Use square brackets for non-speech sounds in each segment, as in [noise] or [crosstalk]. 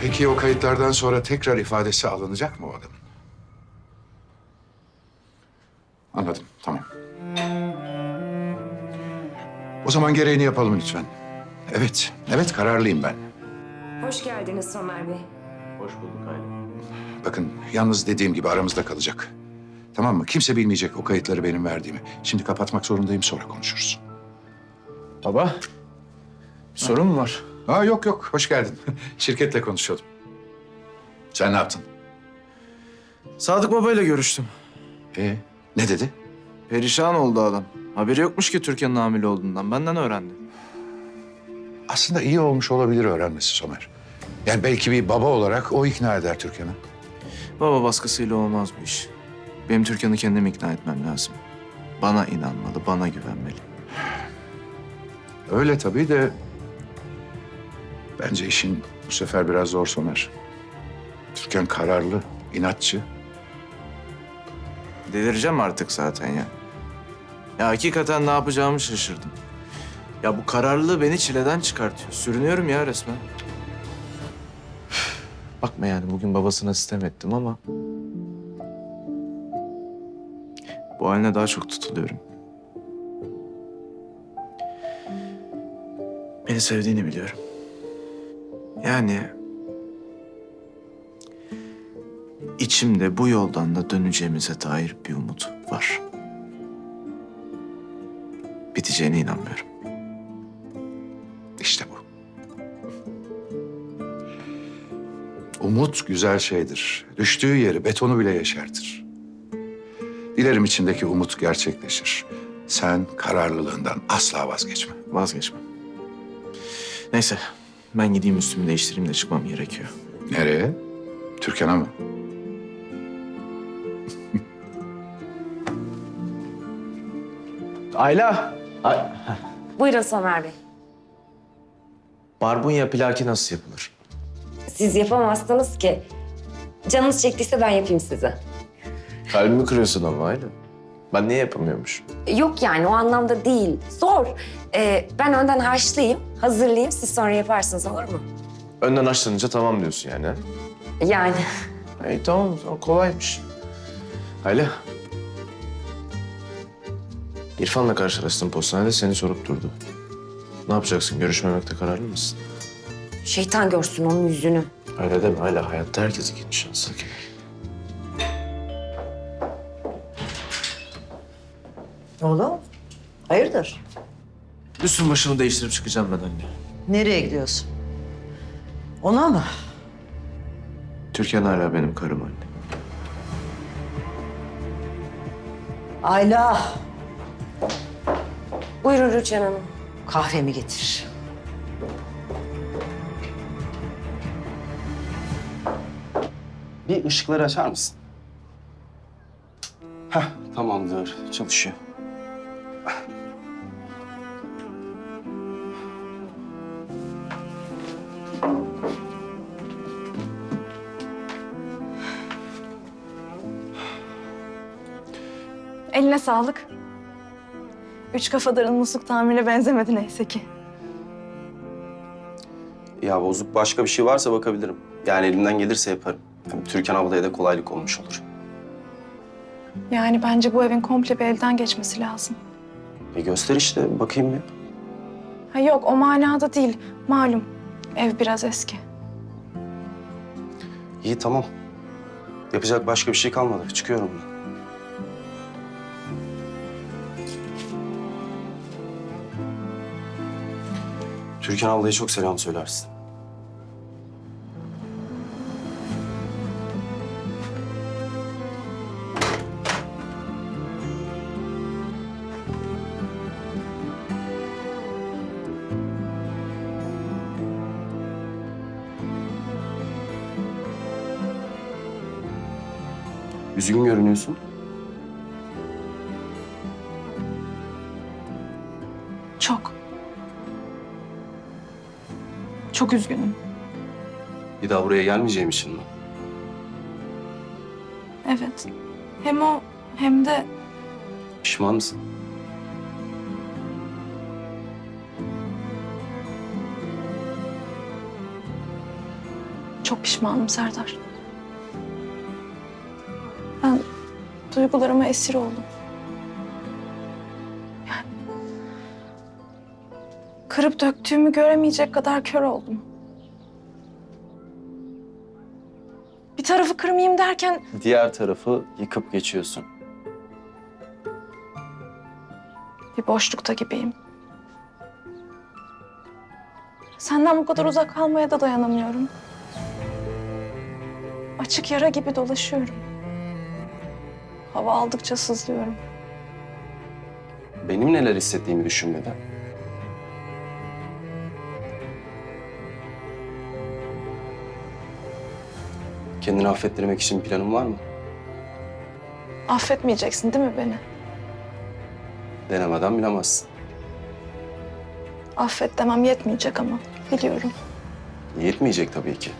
Peki o kayıtlardan sonra tekrar ifadesi alınacak mı o adamın? Anladım, tamam. O zaman gereğini yapalım lütfen. Evet, evet kararlıyım ben. Hoş geldiniz Somer Bey. Hoş bulduk Aylin. Bakın yalnız dediğim gibi aramızda kalacak. Tamam mı? Kimse bilmeyecek o kayıtları benim verdiğimi. Şimdi kapatmak zorundayım sonra konuşuruz. Baba, bir sorun mu var? Aa yok yok hoş geldin. [laughs] Şirketle konuşuyordum. Sen ne yaptın? Sadık Baba ile görüştüm. Ee, ne dedi? Perişan oldu adam. Haberi yokmuş ki Türkan'ın hamile olduğundan. Benden öğrendi. Aslında iyi olmuş olabilir öğrenmesi Somer. Yani belki bir baba olarak o ikna eder Türkan'ı. Baba baskısıyla olmaz bu iş. Benim Türkan'ı kendim ikna etmem lazım. Bana inanmalı, bana güvenmeli. Öyle tabii de... Bence işin bu sefer biraz zor Somer. Türkan kararlı, inatçı. Delireceğim artık zaten ya. Ya hakikaten ne yapacağımı şaşırdım. Ya bu kararlılığı beni çileden çıkartıyor. Sürünüyorum ya resmen. Bakma yani bugün babasına sistem ettim ama... Bu haline daha çok tutuluyorum. Beni sevdiğini biliyorum. Yani... içimde bu yoldan da döneceğimize dair bir umut var. Biteceğine inanmıyorum. İşte bu. Umut güzel şeydir. Düştüğü yeri betonu bile yeşertir. Dilerim içindeki umut gerçekleşir. Sen kararlılığından asla vazgeçme. Vazgeçmem. Neyse ben gideyim üstümü değiştireyim de çıkmam gerekiyor. Nereye? Türkan'a mı? [laughs] Ayla. Ay Buyurun Somer Bey. Barbunya plaki nasıl yapılır? Siz yapamazsınız ki. Canınız çektiyse ben yapayım size. Kalbimi kırıyorsun ama Ayla. Ben niye yapamıyormuş? Yok yani o anlamda değil. Zor. Ee, ben önden haşlayayım, hazırlayayım. Siz sonra yaparsınız olur mu? Önden açlanınca tamam diyorsun yani. ha? Yani. İyi tamam o zaman kolaymış. Ayla. İrfan'la karşılaştım postanede seni sorup durdu. Ne yapacaksın? Görüşmemekte kararlı mısın? Şeytan görsün onun yüzünü. Öyle deme Ayla. Hayatta herkes ikinci şans hak eder. Oğlum, hayırdır? Üstüm başımı değiştirip çıkacağım ben anne. Nereye gidiyorsun? Ona mı? Türkan hala benim karım anne. Ayla, Buyurun Rüçhan Hanım. kahvemi getir. Bir ışıkları açar mısın? Heh, tamamdır. Çalışıyor. Eline sağlık. Üç kafadarın musluk tamirine benzemedi neyse ki. Ya bozuk başka bir şey varsa bakabilirim. Yani elimden gelirse yaparım. Hem Türkan ablaya da kolaylık olmuş olur. Yani bence bu evin komple bir elden geçmesi lazım. E göster işte, bakayım bir. Ha yok o manada değil. Malum ev biraz eski. İyi tamam. Yapacak başka bir şey kalmadı. Çıkıyorum ben. Türkan ablaya çok selam söylersin. Üzgün görünüyorsun. Çok. Çok üzgünüm. Bir daha buraya gelmeyeceğim için mi? Evet. Hem o hem de Pişman mısın? Çok pişmanım Serdar. Duygularıma esir oldum. Yani kırıp döktüğümü göremeyecek kadar kör oldum. Bir tarafı kırmayayım derken Diğer tarafı yıkıp geçiyorsun. bir boşlukta gibiyim. Senden bu kadar uzak kalmaya da dayanamıyorum. Açık yara gibi dolaşıyorum. Hava aldıkça sızlıyorum. Benim neler hissettiğimi düşünmeden. Kendini affettirmek için planın var mı? Affetmeyeceksin değil mi beni? Denemeden bilemezsin. Affet demem yetmeyecek ama biliyorum. Yetmeyecek tabii ki.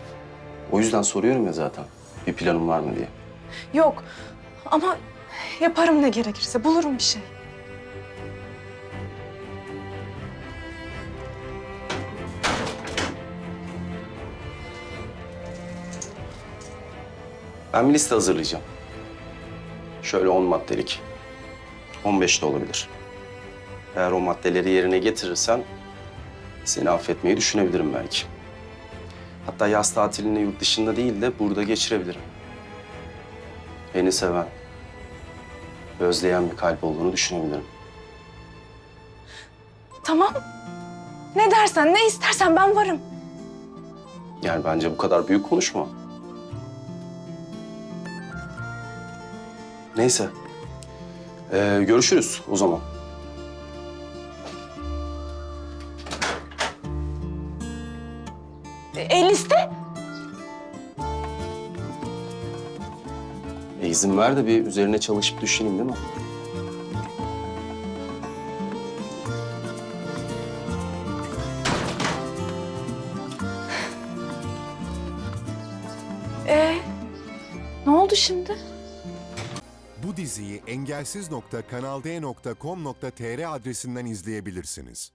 O yüzden soruyorum ya zaten. Bir planın var mı diye. Yok ama yaparım ne gerekirse bulurum bir şey. Ben bir liste hazırlayacağım. Şöyle 10 maddelik. 15 de olabilir. Eğer o maddeleri yerine getirirsen seni affetmeyi düşünebilirim belki. Hatta yaz tatilini yurt dışında değil de burada geçirebilirim. Beni seven, özleyen bir kalp olduğunu düşünebilirim. Tamam. Ne dersen ne istersen ben varım. Yani bence bu kadar büyük konuşma. Neyse. Ee, görüşürüz o zaman. E, liste? İzin ver de bir üzerine çalışıp düşüneyim değil mi? E ne oldu şimdi? Bu diziyi engelsiz.kanalde.com.tr adresinden izleyebilirsiniz.